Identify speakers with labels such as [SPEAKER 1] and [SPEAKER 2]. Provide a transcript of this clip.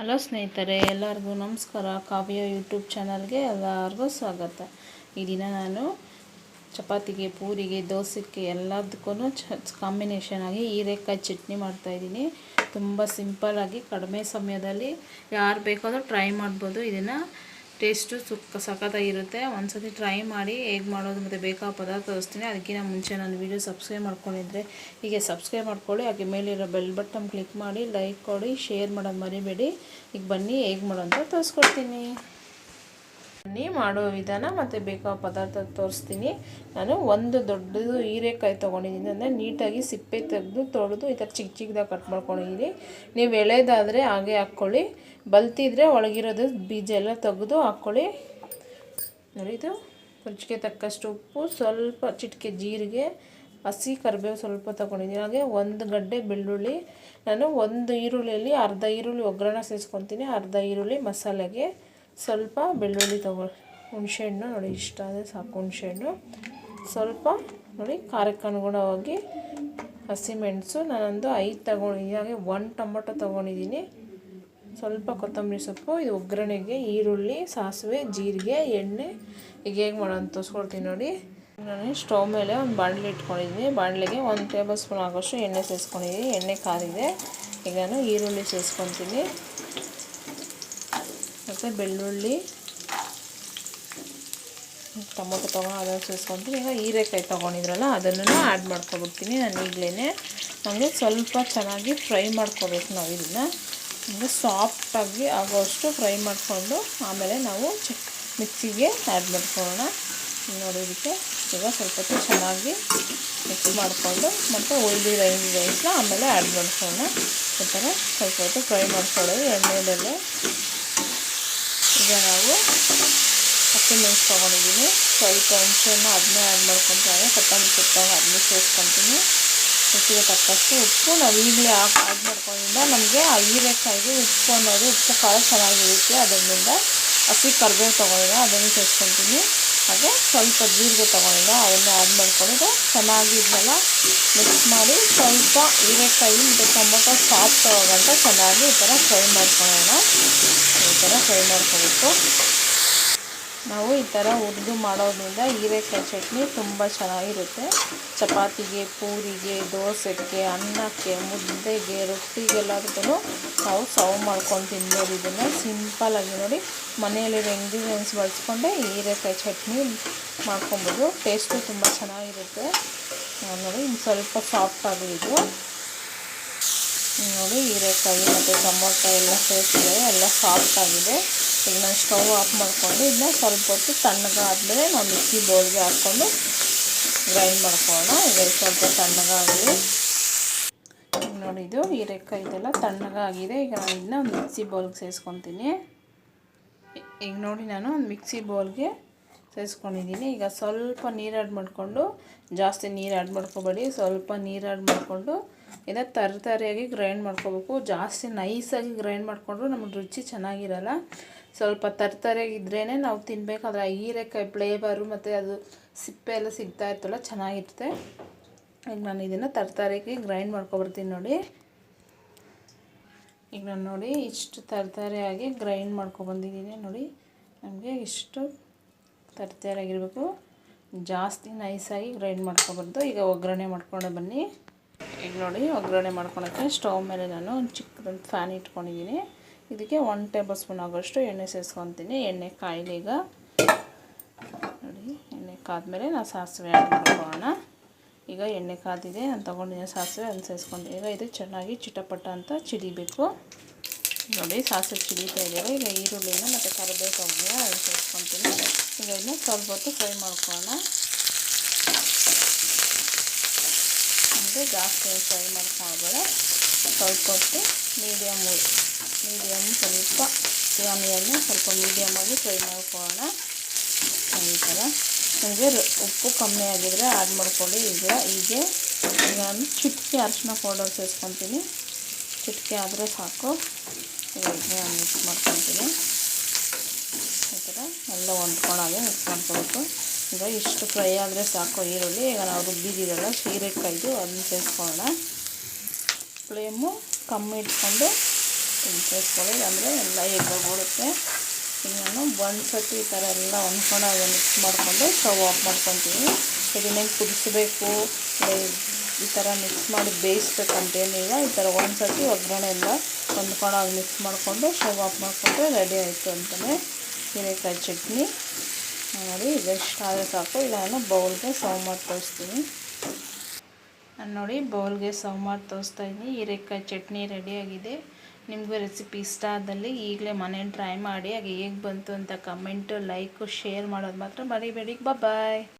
[SPEAKER 1] Hello ಸ್ನೇಹಿತರೆ, ಎಲ್ಲರಿಗೂ ನಮಸ್ಕಾರ. ಕಾವ್ಯ ಯೂಟ್ಯೂಬ್ ಚಾನಲ್ಗೆ ಎಲ್ಲರಿಗೂ ಸ್ವಾಗತ. ಈ ದಿನ ನಾನು ಚಪಾತಿಗೆ, ಪೂರಿಗೆ, ದೋಸೆಗೆ ಎಲ್ಲದಕ್ಕೂ ಕಾಂಬಿನೇಷನ್ ಆಗಿ ಹೀರೆಕಾಯಿ ಚಟ್ನಿ ಮಾಡ್ತಾಯಿದ್ದೀನಿ ತುಂಬ ಸಿಂಪಲ್ಲಾಗಿ ಕಡಿಮೆ ಸಮಯದಲ್ಲಿ ಯಾರು ಬೇಕಾದರೂ ಟ್ರೈ ಮಾಡ್ಬೋದು. ಇದನ್ನು ಟೇಸ್ಟು ಸುಕ್ಕ ಸಖತ್ತಾಗಿರುತ್ತೆ. ಒಂದ್ಸತಿ ಟ್ರೈ ಮಾಡಿ ಹೇಗೆ ಮಾಡೋದು ಮತ್ತು ಬೇಕಾ ಪದಾರ್ಥ ತೋರಿಸ್ತೀನಿ. ಅದಕ್ಕಿಂತ ಮುಂಚೆ ನಾನು ವೀಡಿಯೋ ಸಬ್ಸ್ಕ್ರೈಬ್ ಮಾಡ್ಕೊಂಡಿದ್ರೆ ಹೀಗೆ ಸಬ್ಸ್ಕ್ರೈಬ್ ಮಾಡ್ಕೊಳ್ಳಿ. ಹಾಗೆ ಮೇಲಿರೋ ಬೆಲ್ ಬಟನ್ ಕ್ಲಿಕ್ ಮಾಡಿ ಲೈಕ್ ಕೊಡಿ ಶೇರ್ ಮಾಡೋದು ಮರಿಬೇಡಿ. ಈಗ ಬನ್ನಿ ಹೇಗೆ ಮಾಡೋ ಅಂತ ತೋರಿಸ್ಕೊಡ್ತೀನಿ. ಮಾಡೋ ವಿಧಾನ ಮತ್ತು ಬೇಕಾದ ಪದಾರ್ಥ ತೋರಿಸ್ತೀನಿ. ನಾನು ಒಂದು ದೊಡ್ಡದು ಹೀರೆಕಾಯಿ ತೊಗೊಂಡಿದ್ದೀನಿ. ಅಂದರೆ ನೀಟಾಗಿ ಸಿಪ್ಪೆ ತೆಗೆದು ತೊಳೆದು ಈ ಥರ ಚಿಕ್ಕ ಚಿಕ್ಕದಾಗಿ ಕಟ್ ಮಾಡ್ಕೊಂಡಿದ್ದೀನಿ. ನೀವು ಎಳೆದಾದರೆ ಹಾಗೆ ಹಾಕ್ಕೊಳ್ಳಿ. ಬಲ್ತಿದ್ರೆ ಒಳಗಿರೋದು ಬೀಜ ಎಲ್ಲ ತೆಗೆದು ಹಾಕ್ಕೊಳ್ಳಿ. ನೋಡಿ ಇದು. ರುಚಿಗೆ ತಕ್ಕಷ್ಟು ಉಪ್ಪು, ಸ್ವಲ್ಪ ಚಿಟಿಕೆ ಜೀರಿಗೆ, ಹಸಿ ಕರಿಬೇವು ಸ್ವಲ್ಪ ತೊಗೊಂಡಿದ್ದೀನಿ. ಹಾಗೆ ಒಂದು ಗಡ್ಡೆ ಬೆಳ್ಳುಳ್ಳಿ. ನಾನು ಒಂದು ಈರುಳ್ಳಿಯಲ್ಲಿ ಅರ್ಧ ಈರುಳ್ಳಿ ಒಗ್ಗರಣೆ ಸೇರಿಸ್ಕೊತೀನಿ. ಅರ್ಧ ಈರುಳ್ಳಿ ಮಸಾಲೆಗೆ. ಸ್ವಲ್ಪ ಬೆಳ್ಳುಳ್ಳಿ ತಗೊ ಹುಣಸೆಹಣ್ಣು ನೋಡಿ, ಇಷ್ಟ ಆದರೆ ಸಾಕು ಹುಣಸೆಹಣ್ಣು ಸ್ವಲ್ಪ ನೋಡಿ ಖಾರಕ್ಕೆ ಅನುಗುಣವಾಗಿ ಹಸಿಮೆಣಸು ನಾನೊಂದು ಐದು ತಗೊಂಡಿದ್ದೀನಿ ಹಾಗೆ ಒನ್ ಟೊಮೊಟೊ ತೊಗೊಂಡಿದ್ದೀನಿ ಸ್ವಲ್ಪ ಕೊತ್ತಂಬರಿ ಸೊಪ್ಪು, ಇದು ಒಗ್ಗರಣೆಗೆ ಈರುಳ್ಳಿ, ಸಾಸಿವೆ, ಜೀರಿಗೆ, ಎಣ್ಣೆ. ಈಗ ಹೇಗೆ ಮಾಡೋಣ ತೋರಿಸ್ಕೊಡ್ತೀನಿ ನೋಡಿ. ನಾನು ಸ್ಟವ್ ಮೇಲೆ ಒಂದು ಬಾಣಲೆ ಇಟ್ಕೊಂಡಿದ್ದೀನಿ ಬಾಣಲೆಗೆ ಒಂದು ಟೇಬಲ್ ಸ್ಪೂನ್ ಆಗೋಷ್ಟು ಎಣ್ಣೆ ಸೇರಿಸ್ಕೊಂಡಿದ್ದೀನಿ ಎಣ್ಣೆ ಕಾದಿದೆ ಈಗ ನಾನು ಈರುಳ್ಳಿ ಸೇರಿಸ್ಕೊತೀನಿ ಮತ್ತು ಬೆಳ್ಳುಳ್ಳಿ, ಟೊಮೊಟೊ ತೊಗೊಂಡು ಅದನ್ನು ಸೇರಿಸ್ಕೊತೀನಿ ಈಗ ಹೀರೆಕಾಯಿ ತೊಗೊಂಡಿದ್ರಲ್ಲ ಅದನ್ನು ಆ್ಯಡ್ ಮಾಡ್ಕೊಬಿಡ್ತೀನಿ ನಾನು ಈಗಲೇ ನಮಗೆ ಸ್ವಲ್ಪ ಚೆನ್ನಾಗಿ ಫ್ರೈ ಮಾಡ್ಕೋಬೇಕು ನಾವು ಇದನ್ನು. ಅಂದರೆ ಸಾಫ್ಟಾಗಿ ಆಗೋಷ್ಟು ಫ್ರೈ ಮಾಡಿಕೊಂಡು ಆಮೇಲೆ ನಾವು ಚಿಕ್ ಮಿಕ್ಸಿಗೆ ಆ್ಯಡ್ ಮಾಡ್ಕೊಳ್ಳೋಣ. ನೋಡೋದಕ್ಕೆ ಈಗ ಸ್ವಲ್ಪ ಚೆನ್ನಾಗಿ ಮಿಕ್ಸ್ ಮಾಡಿಕೊಂಡು ಮತ್ತು ಉಳಿದಿ ರೈಸ್ ರೈಸ್ನ ಆಮೇಲೆ ಆ್ಯಡ್ ಮಾಡ್ಕೊಳ್ಳೋಣ. ಈ ಥರ ಸ್ವಲ್ಪ ಹೊತ್ತು ಫ್ರೈ ಮಾಡ್ಕೊಳ್ಳೋದು ಎಣ್ಣೆಯಲ್ಲೇ ಈಗ ನಾವು ಹಸಿಮೆಣಸು ತೊಗೊಂಡಿದ್ದೀನಿ. ಸ್ವಲ್ಪ ಹುಣಸೆಹಣ್ಣು ಅದನ್ನೇ ಆ್ಯಡ್ ಮಾಡ್ಕೊತಾರೆ ಕೊತ್ತಂಬರಿ ಸೊಪ್ಪು ಅದನ್ನೇ ಸೇರಿಸ್ಕೊತೀನಿ ರುಚಿಗೆ ತಕ್ಕಷ್ಟು ಉಪ್ಪು ನಾವು ಈಗಲೇ ಹಾಕಿ ಆ್ಯಡ್ ಮಾಡ್ಕೊಂಡಿದ್ದ ನಮಗೆ ಆ ಹೀರೆಕಾಯಿಗೆ ಉಪ್ಪು ಅನ್ನೋದು ಉಪ್ಪು ಖಾರ ಚೆನ್ನಾಗಿರುತ್ತೆ. ಅದರಿಂದ ಹಸಿ ಕರ್ಬೇವು ತೊಗೊಂಡಿದ್ದ ಅದನ್ನು ಸೇರಿಸ್ಕೊತೀನಿ ಹಾಗೆ ಸ್ವಲ್ಪ ಜೀರಿಗೆ ತೊಗೊಂಡಿದ್ದೆ, ಅದನ್ನು ಆ್ಯಡ್ ಮಾಡ್ಕೊಂಡಿದ್ದೆ. ಚೆನ್ನಾಗಿ ಇದನ್ನೆಲ್ಲ ಮಿಕ್ಸ್ ಮಾಡಿ ಸ್ವಲ್ಪ ಹೀರೆಕಾಯಿ, ಮತ್ತು ಟೊಮೊಟೊ ಸಾಫ್ಟ್ ಆಗೋಗಂಟ ಚೆನ್ನಾಗಿ ಈ ಥರ ಫ್ರೈ ಮಾಡ್ಕೊಳ್ಳೋಣ. ಈ ಥರ ಫ್ರೈ ಮಾಡ್ಕೋಬೇಕು ನಾವು ಈ ಥರ ಹುರಿದು ಮಾಡೋದ್ರಿಂದ ಹೀರೆಕಾಯಿ ಚಟ್ನಿ ತುಂಬ ಚೆನ್ನಾಗಿರುತ್ತೆ. ಚಪಾತಿಗೆ, ಪೂರಿಗೆ, ದೋಸೆಗೆ, ಅನ್ನಕ್ಕೆ, ಮುದ್ದೆಗೆ ರೊಟ್ಟಿಗೆಲ್ಲದಕ್ಕೂ ನಾವು ಸರ್ವ್ ಮಾಡ್ಕೊಂಡು ತಿನ್ಬೋದು ಇದನ್ನು ಸಿಂಪಲ್ಲಾಗಿ ನೋಡಿ ಮನೆಯಲ್ಲಿರೋ ಇಂಗ್ರೀಡಿಯೆಂಟ್ಸ್ ಬಳಸ್ಕೊಂಡೆ ಹೀರೆಕಾಯಿ ಚಟ್ನಿ ಮಾಡ್ಕೊಬೋದು. ಟೇಸ್ಟು ತುಂಬ ಚೆನ್ನಾಗಿರುತ್ತೆ. ನೋಡಿ, ಇನ್ನು ಸ್ವಲ್ಪ ಸಾಫ್ಟ್ ಇದು. ನೋಡಿ, ಹೀರೆಕಾಯಿ ಮತ್ತು ಟೊಮೊಟೊ ಎಲ್ಲ ಸೇರಿಸಿದ್ದಾರೆ. ಎಲ್ಲ ಸಾಫ್ಟ್ ಆಗಿದೆ. ಈಗ ನಾನು ಸ್ಟವ್ ಆಫ್ ಮಾಡಿಕೊಂಡು ಇದನ್ನ ಸ್ವಲ್ಪ ಹೊತ್ತು ತಣ್ಣಗಾದ್ಮೇಲೆ ನಾವು ಮಿಕ್ಸಿ ಬೌಲ್ಗೆ ಹಾಕ್ಕೊಂಡು ಗ್ರೈಂಡ್ ಮಾಡ್ಕೊಳ್ಳೋಣ. ಈಗ ಸ್ವಲ್ಪ ತಣ್ಣಗಾಗಲಿ. ನೋಡಿ, ಇದು ಹೀರೆಕಾಯಿ ಇದೆಲ್ಲ ತಣ್ಣಗಾಗಿದೆ. ಈಗ ನಾನು ಇದನ್ನ ಮಿಕ್ಸಿ ಬೌಲ್ಗೆ ಸೇರಿಸ್ಕೊತೀನಿ. ಈಗ ನೋಡಿ, ನಾನು ಮಿಕ್ಸಿ ಬೌಲ್ಗೆ ಸೇರಿಸ್ಕೊಂಡಿದ್ದೀನಿ. ಈಗ ಸ್ವಲ್ಪ ನೀರು ಆ್ಯಡ್ ಮಾಡಿಕೊಂಡು, ಜಾಸ್ತಿ ನೀರು ಆ್ಯಡ್ ಮಾಡ್ಕೋಬೇಡಿ. ಸ್ವಲ್ಪ ನೀರು ಆ್ಯಡ್ ಮಾಡಿಕೊಂಡು ಇದನ್ನು ತರತರಿಯಾಗಿ ಗ್ರೈಂಡ್ ಮಾಡ್ಕೋಬೇಕು. ಜಾಸ್ತಿ ನೈಸಾಗಿ ಗ್ರೈಂಡ್ ಮಾಡಿಕೊಂಡ್ರು ನಮಗೆ ರುಚಿ ಚೆನ್ನಾಗಿರಲ್ಲ. ಸ್ವಲ್ಪ ತರತರಿಯಾಗಿದ್ರೇ ನಾವು ತಿನ್ನಬೇಕಾದ್ರೆ ಹೀರೆಕಾಯಿ ಫ್ಲೇವರು ಮತ್ತು ಅದು ಸಿಪ್ಪೆ ಎಲ್ಲ ಸಿಗ್ತಾ ಇರ್ತಲ್ಲ ಚೆನ್ನಾಗಿರುತ್ತೆ. ಈಗ ನಾನು ಇದನ್ನು ತರತರಿಯಾಗಿ ಗ್ರೈಂಡ್ ಮಾಡ್ಕೊಬರ್ತೀನಿ ನೋಡಿ. ಈಗ ನಾನು ನೋಡಿ ಇಷ್ಟು ತರತರಿಯಾಗಿ ಗ್ರೈಂಡ್ ಮಾಡ್ಕೊಬಂದಿದ್ದೀನಿ ನೋಡಿ. ನಮಗೆ ಇಷ್ಟು ತರತರಿಯಾಗಿರಬೇಕು ಜಾಸ್ತಿ ನೈಸಾಗಿ ಗ್ರೈಂಡ್ ಮಾಡ್ಕೊಬಾರ್ದು. ಈಗ ಒಗ್ಗರಣೆ ಮಾಡ್ಕೊಂಡು ಬನ್ನಿ. ಈಗ ನೋಡಿ ಒಗ್ಗರಣೆ ಮಾಡ್ಕೊಳಕ್ಕೆ ಸ್ಟವ್ ಮೇಲೆ ನಾನು ಒಂದು ಚಿಕ್ಕದೊಂದು ಫ್ಯಾನ್ ಇಟ್ಕೊಂಡಿದ್ದೀನಿ. ಇದಕ್ಕೆ ಒನ್ ಟೇಬಲ್ ಸ್ಪೂನ್ ಆಗೋಷ್ಟು ಎಣ್ಣೆ ಸೇರಿಸ್ಕೊತೀನಿ ಎಣ್ಣೆ ಕಾಯಿಲಿ ಈಗ. ನೋಡಿ, ಎಣ್ಣೆ ಕಾದ್ಮೇಲೆ ನಾವು ಸಾಸಿವೆ ಆ್ಯಡ್ ಮಾಡ್ಕೊಳ್ಳೋಣ. ಈಗ ಎಣ್ಣೆ ಕಾದಿದೆ, ನಾನು ತೊಗೊಂಡಿದ್ದೆ ಸಾಸಿವೆ, ಅದನ್ನು ಸೇರಿಸ್ಕೊಂಡು ಈಗ ಇದು ಚೆನ್ನಾಗಿ ಚಿಟಪಟ ಅಂತ ಚಿಡಿಬೇಕು. ನೋಡಿ, ಸಾಸಿವೆ ಚಿಡಿತಾ ಇದ್ದೇವೆ ಈಗ ಈರುಳ್ಳಿನ ಮತ್ತು ಕರಿಬೇವು ತೊಗೊಂಡು ಅದನ್ನು ಸೇರಿಸ್ಕೊತೀನಿ ಈಗ ಇದನ್ನ ಸ್ವಲ್ಪ ಹೊತ್ತು ಫ್ರೈ ಮಾಡ್ಕೊಳ್ಳೋಣ. ಅಂದರೆ ಜಾಸ್ತಿ ಫ್ರೈ ಮಾಡ್ಕೊಳ್ಬೇಡ. ಸ್ವಲ್ಪ ಹೊತ್ತು ಮೀಡಿಯಮ್ ಮೀಡಿಯಮ್ ಸ್ವಲ್ಪ ಯಾಮಿಯನ್ನು ಸ್ವಲ್ಪ ಮೀಡಿಯಮಾಗಿ ಫ್ರೈ ಮಾಡ್ಕೊಳ್ಳೋಣ. ಈ ಥರ. ನಿಮಗೆ ಉಪ್ಪು ಕಮ್ಮಿ ಆಗಿದ್ರೆ ಆ್ಯಡ್ ಮಾಡ್ಕೊಳ್ಳಿ. ಈಗ ಹೀಗೆ ನಾನು ಚಿಟಿಕೆ ಅರಿಶಿನ ಪೌಡರ್ ಸೇರಿಸ್ಕೊತೀನಿ. ಚಿಟಿಕೆ ಆದರೆ ಸಾಕು. ಈಗ ಮಿಕ್ಸ್ ಮಾಡ್ಕೊತೀನಿ. ಈ ಥರ ಎಲ್ಲ ಹೊಂದ್ಕೊಳ್ಳೋಗೆ ಮಿಕ್ಸ್ ಮಾಡ್ಕೋಬೇಕು. ಈಗ ಇಷ್ಟು ಫ್ರೈ ಆದರೆ ಸಾಕು ಈರುಳ್ಳಿ. ಈಗ ನಾವು ರುಬ್ಬಿದ್ದೀರಲ್ಲ ಹೀರೆಕಾಯ್ದು ಅದನ್ನ ಸೇರಿಸ್ಕೊಳ್ಳೋಣ. ಫ್ಲೇಮು ಕಮ್ಮಿ ಇಟ್ಕೊಂಡು ಸೇರಿಸ್ಕೊಳ್ಳಿ. ಅಂದರೆ ಎಲ್ಲ ಎಗ್ಗೋಗ್ಬಿಡುತ್ತೆ ಈಗ ನಾನು ಒಂದು ಸತಿ ಈ ಥರ ಎಲ್ಲ ಹೊಂದ್ಕೊಂಡಾಗ ಮಿಕ್ಸ್ ಮಾಡಿಕೊಂಡು ಸ್ಟವ್ ಆಫ್ ಮಾಡ್ಕೊತೀನಿ. ಇದನ್ನೇನು ಕುದಿಸ್ಬೇಕು? ಈ ಥರ ಮಿಕ್ಸ್ ಮಾಡಿ ಬೇಯಿಸ್ಬೇಕಂತೇನಿಲ್ಲ. ಈ ಥರ ಒಂದು ಸತಿ ಒಗ್ಗರಣೆ ಎಲ್ಲ ಹೊಂದ್ಕೊಂಡಾಗ ಮಿಕ್ಸ್ ಮಾಡಿಕೊಂಡು ಸ್ಟವ್ ಆಫ್ ಮಾಡಿಕೊಂಡ್ರೆ ರೆಡಿ ಆಯಿತು ಅಂತಲೇ ಹೀರೆಕಾಯಿ ಚಟ್ನಿ. ನೋಡಿ ಇದೆಷ್ಟು ಆದರೆ ಸಾಕು. ಇದನ್ನು ಬೌಲ್ಗೆ ಸರ್ವ್ ಮಾಡಿ ತೋರಿಸ್ತೀನಿ. ನಾನು ನೋಡಿ, ಬೌಲ್ಗೆ ಸರ್ವ್ ಮಾಡಿ ತೋರಿಸ್ತಾ ಇದ್ದೀನಿ. ಹೀರೆಕಾಯಿ ಚಟ್ನಿ ರೆಡಿಯಾಗಿದೆ ನಿಮಗೂ ರೆಸಿಪಿ ಇಷ್ಟ ಆದಲ್ಲಿ ಈಗಲೇ ಮನೇಲಿ ಟ್ರೈ ಮಾಡಿ, ಹಾಗೆ ಹೇಗೆ ಬಂತು ಅಂತ ಕಮೆಂಟು ಲೈಕು ಶೇರ್ ಮಾಡೋದು ಮಾತ್ರ ಮರಿಬೇಡಿ. ಬಾಯ್